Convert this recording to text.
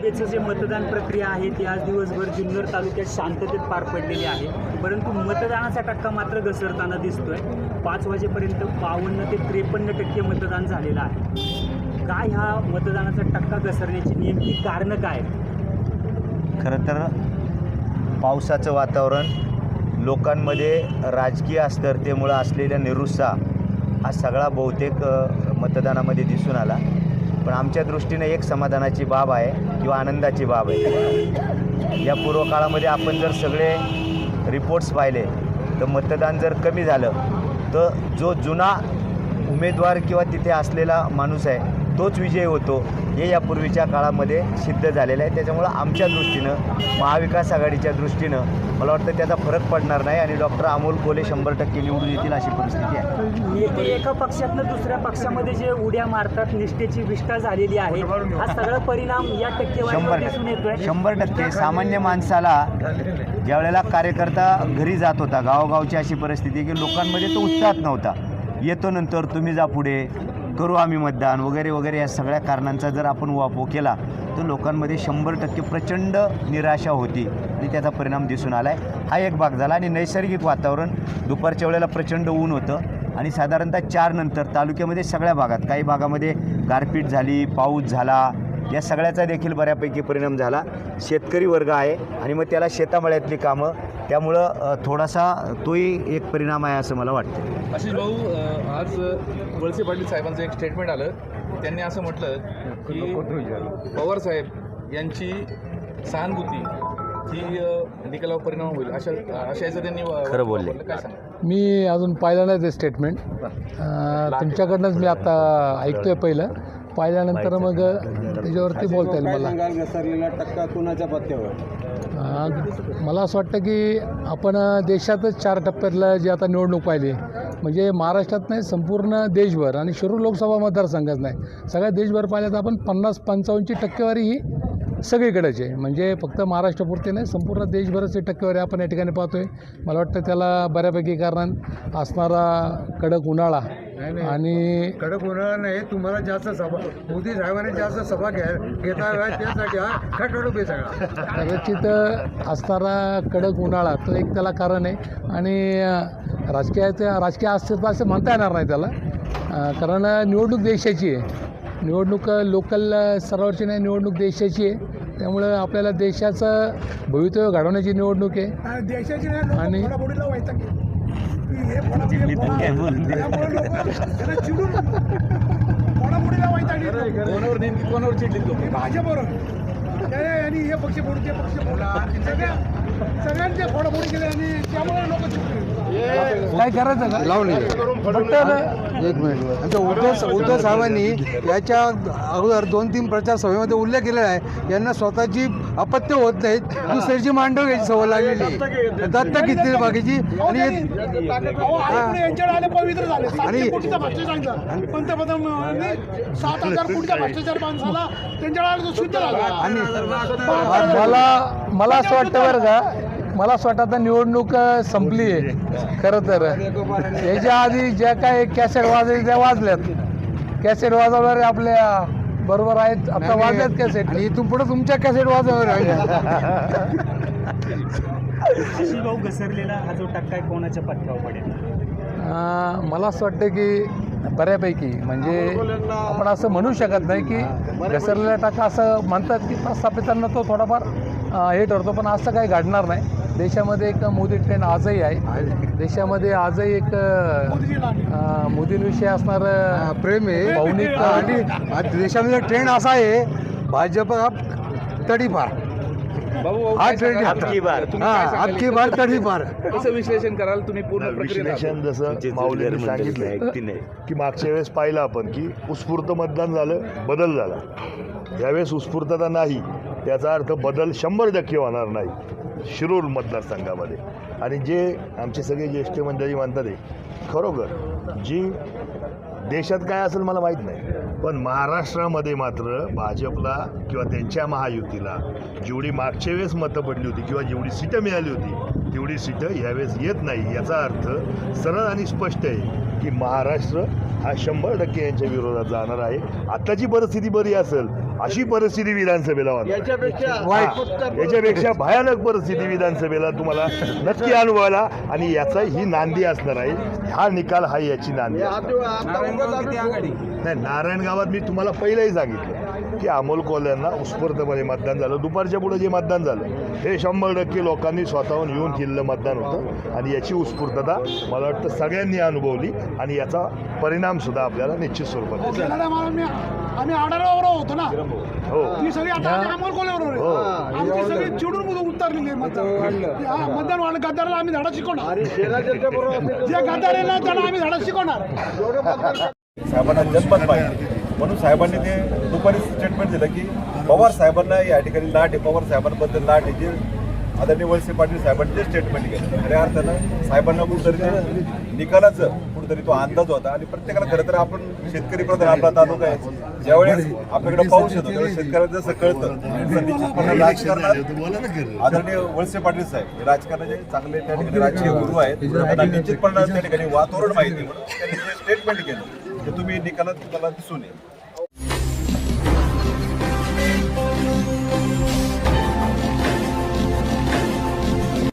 लोकसभेचं जे मतदान प्रक्रिया आहे ती आज दिवसभर जुन्नर तालुक्यात शांततेत पार पडलेली आहे. परंतु मतदानाचा टक्का मात्र घसरताना दिसतोय. पाच वाजेपर्यंत बावन्न ते त्रेपन्न टक्के मतदान झालेलं आहे. काय ह्या मतदानाचा टक्का घसरण्याची नेमकी कारणं काय? आहेत? खरं तर पावसाचं वातावरण लोकांमध्ये राजकीय अस्थिरतेमुळं असलेल्या निरुत्साह हा सगळा बहुतेक मतदानामध्ये दिसून आला. पण आमच्या दृष्टीने एक समाधानाची बाब आहे किंवा आनंदाची बाब आहे. या पूर्वकाळामध्ये आपण जर सगळे रिपोर्ट्स पाहिले तर मतदान जर कमी झालं तर जो जुना उमेदवार किंवा तिथे असलेला माणूस आहे तोच विजय होतो. हे यापूर्वीच्या काळामध्ये सिद्ध झालेलं आहे. त्याच्यामुळं आमच्या दृष्टीनं महाविकास आघाडीच्या दृष्टीनं मला वाटतं त्याचा फरक पडणार नाही आणि डॉक्टर अमोल कोले शंभर टक्के निवडून येतील अशी परिस्थिती आहे. नेते एका पक्षातनं दुसऱ्या पक्षामध्ये जे उड्या मारतात निष्ठेची विष्ठा झालेली आहे हा सगळा परिणाम या टक्के. शंभर टक्के. सामान्य माणसाला ज्यावेळेला कार्यकर्ता घरी जात होता गावोगावची अशी परिस्थिती की लोकांमध्ये तो उत्साहात नव्हता. येतो नंतर तुम्ही जा पुढे. करू आम्ही मतदान वगैरे वगैरे या सगळ्या कारणांचा जर आपण वापर केला तर लोकांमध्ये शंभर टक्के प्रचंड निराशा होती. आणि त्याचा परिणाम दिसून आला आहे हा एक भाग झाला आणि नैसर्गिक वातावरण दुपारच्या वेळेला प्रचंड ऊन होतं. आणि साधारणतः चारनंतर तालुक्यामध्ये सगळ्या भागात काही भागामध्ये गारपीट झाली पाऊस झाला या सगळ्याचा देखील बऱ्यापैकी परिणाम झाला. शेतकरी वर्ग आहे आणि मग त्याला शेतामळ्यातली कामं त्यामुळं थोडासा तोही एक परिणाम आहे असं मला वाटतं. आशिष भाऊ आज वळसे पाटील साहेबांचं एक स्टेटमेंट आलं. त्यांनी असं म्हटलं की पवार साहेब यांची सहानुभूती ही निकालावर परिणाम होईल. अशा अशा याचं त्यांनी खरं बोलले. वापरलं. काय सांगा मी अजून पाहिलं नाही ते स्टेटमेंट तुमच्याकडनंच मी आता ऐकतोय पहिलं. पाहिल्यानंतर मग त्याच्यावरती बोलता येईल मला. सांगाल घसरलेला टक्का कुणाच्या पत्त्यावर? मला असं वाटतं की आपण देशातच चार टप्प्यातलं जे आता निवडणूक पाहिली म्हणजे महाराष्ट्रात नाही संपूर्ण देशभर आणि शिरूर लोकसभा मतदारसंघात नाही. सगळ्या देशभर पाहिलं तर आपण पन्नास पंचावन्नची टक्केवारी ही सगळीकडेच आहे. म्हणजे फक्त महाराष्ट्रापुरती नाही संपूर्ण देशभराची टक्केवारी आपण या ठिकाणी पाहतोय. मला वाटतं त्याला बऱ्यापैकी कारण असणारा कडक उन्हाळा आणि कडक उन्हाळा नाही. तुम्हाला जास्त सभा मोदी साहेबांनी जास्त सभा घ्या घेता त्यासाठी हा खटवडूप आहे सगळा. कदाचित असणारा कडक उन्हाळा तो एक त्याला कारण आहे. आणि अं, राजकीयाच्या राजकीय अस्थिरता असं म्हणता येणार नाही त्याला. कारण निवडणूक देशाची आहे. निवडणूक लोकल स्तरावरची नाही निवडणूक देशाची आहे. त्यामुळं आपल्याला देशाचं भवितव्य घडवण्याची निवडणूक आहे. देशाची आणि कोणावर नेमकी कोणावर चिडली तो भाजपवर आणि हे पक्ष फोडून ते पक्ष फोडून सगळ्या सगळ्यांच्या फोडाफोडी केल्या आणि त्यामुळे लोक काय करायचं का? फक्त ना- एक मिनिट. उद्धव उद्धव साहेबांनी याच्या अगोदर दोन तीन प्रचार सभेमध्ये उल्लेख केलेला आहे. यांना स्वतःची अपत्य होत नाहीत. दुसऱ्याची मांडव घ्यायची सवय लागलेली आहे. दत्तक घेतली बाकीची? आणि आणि मला मला असं वाटतं बरं का मला असं वाटतं आता निवडणूक संपली. आहे खरं तर. याच्या आधी ज्या काय कॅसेट वाजायच्या त्या वाजल्यात. कॅसेट वाजवणारे आपल्या बरोबर आहेत. आता वाजल्यात कॅसेट. आणि इथून पुढे तुमच्या कॅसेट वाजवणार आहे आशिष भाऊ घसरलेला हा जो टक्का आहे कोणाच्या पथकावर पडेल? अं, मला असं वाटतं की बऱ्यापैकी. म्हणजे आपण असं म्हणू शकत नाही की घसरलेला टाका असं म्हणतात की प्रस्थापितांना तो थोडाफार हे ठरतो पण असं काही घडणार नाही. देशामध्ये एक मोदी ट्रेंड आजही आहे. देशामध्ये आजही एक मोदींविषयी असणारं प्रेम आहे. भावनिक आणि आज देशामध्ये ट्रेंड असा आहे भाजप हा तडीपार. विश्लेषण कराल तुम्ही पूर्ण प्रक्रिया विश्लेषण जसं माऊलींनी सांगितलं. की मागच्या वेळेस पाहिलं आपण की उत्स्फूर्त मतदान झालं बदल झाला. यावेळेस उत्स्फूर्तता नाही. त्याचा अर्थ बदल शंभर टक्के होणार नाही. शिरूर मतदारसंघामध्ये. आणि जे आमचे सगळे ज्येष्ठ मंडळी म्हणतात आहे खरोखर जी देशात काय असेल मला माहीत नाही पण महाराष्ट्रामध्ये मात्र भाजपला किंवा त्यांच्या महायुतीला जेवढी मागच्या वेळेस मतं पडली होती किंवा जेवढी सीटं मिळाली होती तेवढी सीटं यावेळेस येत नाही याचा अर्थ सरळ आणि स्पष्ट आहे. की महाराष्ट्र हा शंभर टक्के यांच्या विरोधात जाणार आहे. आत्ताची परिस्थिती बरी असेल अशी परिस्थिती विधानसभेला याच्यापेक्षा भयानक परिस्थिती विधानसभेला तुम्हाला नक्की अनुभवायला आणि याचा ही नांदी असणार आहे. हा निकाल हा याची नांदी. नाही नारायण गावात मी तुम्हाला पहिलंही सांगितलं. की अमोल कोल्यांना उत्स्फूर्तपणे मतदान झालं. दुपारच्या पुढे जे मतदान झालं हे शंभर टक्के लोकांनी स्वतःहून येऊन केलेलं मतदान होतं आणि याची उत्स्फूर्तता मला वाटतं सगळ्यांनी अनुभवली आणि याचा परिणाम सुद्धा आपल्याला निश्चित स्वरूपात आम्ही होतो ना. हो. ती सगळी आता अमोल हो. आमची सगळी चिडून उतरलेली मतदान. मतदान वाढलं. गद्दाराला आम्ही शिकवणार. जे गद्दार आहे ना त्यांना आम्ही धडा शिकवणार. साहेबांना जनमत पाहिजे. म्हणून साहेबांनी ते दुपारी स्टेटमेंट दिलं की पवार साहेबांना या ठिकाणी लाट आहे पवार साहेबांबद्दल लाट आहे. जे आदरणीय वळसे पाटील साहेबांनी ते स्टेटमेंट केलं खऱ्या अर्थानं साहेबांना कुठंतरी ते निकालाचं कुठंतरी तो अंदाज होता. आणि प्रत्येकाला खरं तर आपण शेतकरी प्रधान आपला तालुका आहे. ज्यावेळेस आपल्याकडे पाऊस येतो त्यावेळेस शेतकऱ्याला जसं कळतं. राजकारणात आदरणीय वळसे पाटील साहेब हे राजकारणाचे चांगले त्या ठिकाणी राजकीय गुरु आहेत. त्यांना निश्चितपणे त्या ठिकाणी वातावरण माहिती म्हणून त्यांनी जे स्टेटमेंट केलं. ते तुम्ही निकालात तुम्हाला दिसून येईल.